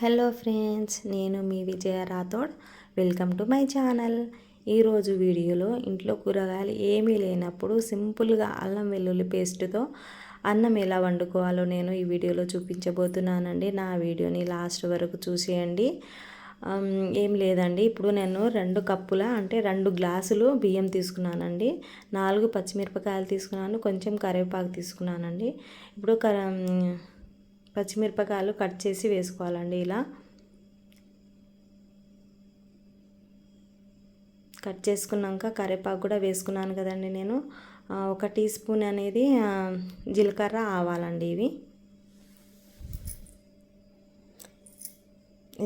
Hello friends నేను మీ Vijaya Rathod. Welcome to my channel. ఈరోజు వీడియోలో ఇంట్లో కూరగాయలు ఏమీ లేనప్పుడు సింపుల్గా అల్లం వెల్లుల్లి పేస్ట్తో అన్నం ఎలా వండుకోవాలో నేను ఈ వీడియోలో చూపించబోతున్నానండి. నా వీడియోని లాస్ట్ వరకు చూసేయండి. ఏం లేదండి. ఇప్పుడు నేను రెండు కప్పుల అంటే రెండు గ్లాసులు బియ్యం తీసుకున్నానండి. నాలుగు పచ్చిమిరపకాయలు తీసుకున్నాను కొంచెం కరివేపాకు తీసుకున్నానండి. ఇప్పుడు పచ్చిమిరపకాయలు కట్ చేసి వేసుకోవాలండి ఇలా. కట్ చేసుకున్నాక కరివేపాకు కూడా వేసుకున్నాను కదండి నేను. ఒక టీ స్పూన్ అనేది జీలకర్ర ఆవాలండి ఇవి.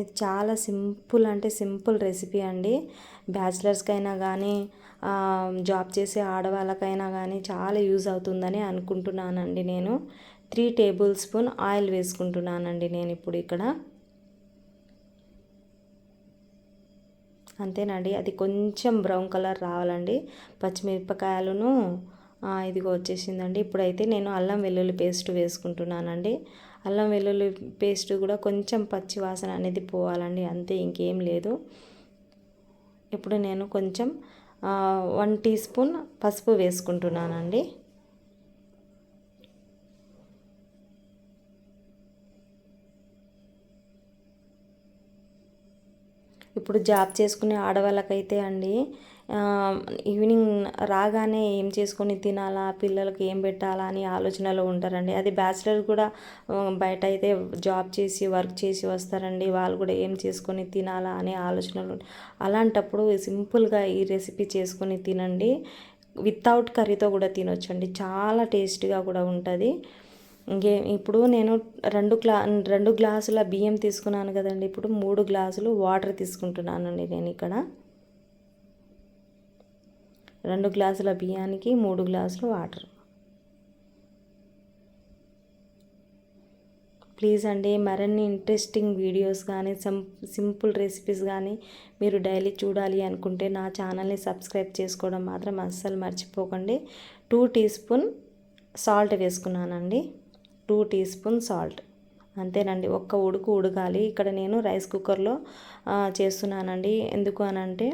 ఇది చాలా సింపుల్ అంటే సింపుల్ రెసిపీ అండి. బ్యాచిలర్స్కైనా కానీ జాబ్ చేసే ఆడవాళ్ళకైనా కానీ చాలా యూజ్ అవుతుందని అనుకుంటున్నానండి నేను. త్రీ టేబుల్ స్పూన్ ఆయిల్ వేసుకుంటున్నానండి నేను ఇప్పుడు ఇక్కడ. అంతేనండి అది కొంచెం బ్రౌన్ కలర్ రావాలండి. పచ్చిమిరపకాయలను ఇదిగో వచ్చేసిందండి. ఇప్పుడైతే నేను అల్లం వెల్లుల్లి పేస్ట్ వేసుకుంటున్నానండి. అల్లం వెల్లుల్లి పేస్ట్ కూడా కొంచెం పచ్చి వాసన అనేది పోవాలండి అంతే ఇంకేం లేదు. ఇప్పుడు నేను కొంచెం వన్ టీ స్పూన్ పసుపు వేసుకుంటున్నానండి. ఇప్పుడు జాబ్ చేసుకునే ఆడవాళ్ళకైతే అండి ఈవినింగ్ రాగానే ఏం చేసుకొని తినాలా పిల్లలకి ఏం పెట్టాలా అని ఆలోచనలో ఉంటారండి. అది బ్యాచిలర్ కూడా బయట అయితే జాబ్ చేసి వర్క్ చేసి వస్తారండి. వాళ్ళు కూడా ఏం చేసుకొని తినాలా అనే ఆలోచనలు అలాంటప్పుడు సింపుల్గా ఈ రెసిపీ చేసుకొని తినండి. వితౌట్ కర్రీతో కూడా తినొచ్చండి. చాలా టేస్ట్గా కూడా ఉంటుంది. ఇంకే ఇప్పుడు నేను రెండు గ్లా రెండు గ్లాసుల బియ్యం తీసుకున్నాను కదండి. ఇప్పుడు మూడు గ్లాసులు వాటర్ తీసుకుంటున్నానండి నేను ఇక్కడ. రెండు గ్లాసుల బియ్యానికి మూడు గ్లాసులు వాటర్. ప్లీజ్ అండి మరిన్ని ఇంట్రెస్టింగ్ వీడియోస్ కానీ సింపుల్ రెసిపీస్ కానీ మీరు డైలీ చూడాలి అనుకుంటే నా ఛానల్ని సబ్స్క్రైబ్ చేసుకోవడం మాత్రం అస్సలు మర్చిపోకండి. టూ టీ స్పూన్ సాల్ట్ వేసుకున్నానండి. Two teaspoon salt. అంతేనండి ఒక్క ఉడుకు ఉడకాలి. ఇక్కడ నేను రైస్ కుక్కర్లో చేస్తున్నానండి. ఎందుకు అని అంటే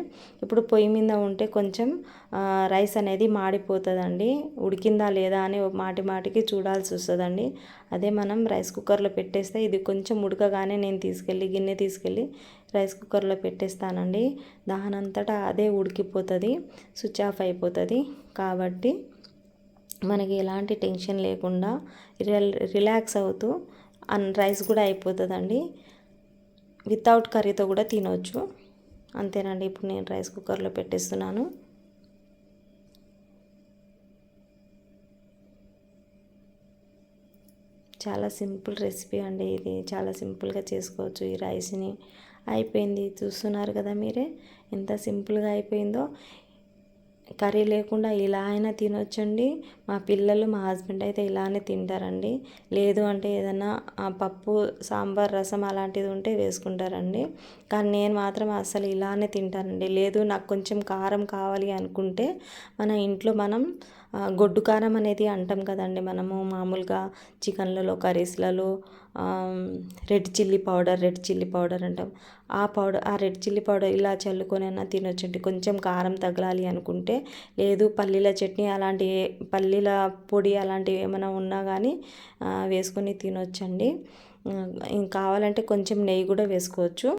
ఇప్పుడు పొయ్యి మీద ఉంటే కొంచెం రైస్ అనేది మాడిపోతుందండి. ఉడికిందా లేదా అని మాటి మాటికి చూడాల్సి వస్తుందండి. అదే మనం రైస్ కుక్కర్లో పెట్టేస్తే ఇది కొంచెం ఉడకగానే నేను తీసుకెళ్ళి గిన్నె తీసుకెళ్ళి రైస్ కుక్కర్లో పెట్టేస్తానండి. దానంతటా అదే ఉడికిపోతుంది స్విచ్ ఆఫ్ అయిపోతుంది. కాబట్టి మనకి ఎలాంటి టెన్షన్ లేకుండా రిలాక్స్ అవుతూ అన్ రైస్ కూడా అయిపోతుందండి. వితౌట్ కర్రీతో కూడా తినవచ్చు అంతేనండి ఇప్పుడు నేను రైస్ కుక్కర్లో పెట్టేస్తున్నాను. చాలా సింపుల్ రెసిపీ అండి ఇది. చాలా సింపుల్గా చేసుకోవచ్చు ఈ రైస్ని. అయిపోయింది. చూస్తున్నారు కదా మీరే ఎంత సింపుల్గా అయిపోయిందో. కర్రీ లేకుండా ఇలా అయినా తినొచ్చండి. మా పిల్లలు మా హస్బెండ్ అయితే ఇలానే తింటారండి. లేదు అంటే ఏదైనా పప్పు సాంబార్ రసం అలాంటిది ఉంటే వేసుకుంటారండి. కానీ నేను మాత్రం అసలు ఇలానే తింటానండి. లేదు నాకు కొంచెం కారం కావాలి అనుకుంటే మన ఇంట్లో మనం గొడ్డు కారం అనేది అంటాం కదండి మనము మామూలుగా చికెన్లలో కర్రీస్లలో red chilli powder red chilli powder అంటాం. ఆ పౌడర్ ఆ రెడ్ చిల్లీ పౌడర్ ఇలా చల్లుకొని అయినా తినొచ్చండి కొంచెం కారం తగలాలి అనుకుంటే లేదు పల్లీల చట్నీ అలాంటి పల్లీల పొడి అలాంటివి ఏమైనా ఉన్నా కానీ వేసుకొని తినొచ్చండి కావాలంటే కొంచెం నెయ్యి కూడా వేసుకోవచ్చు.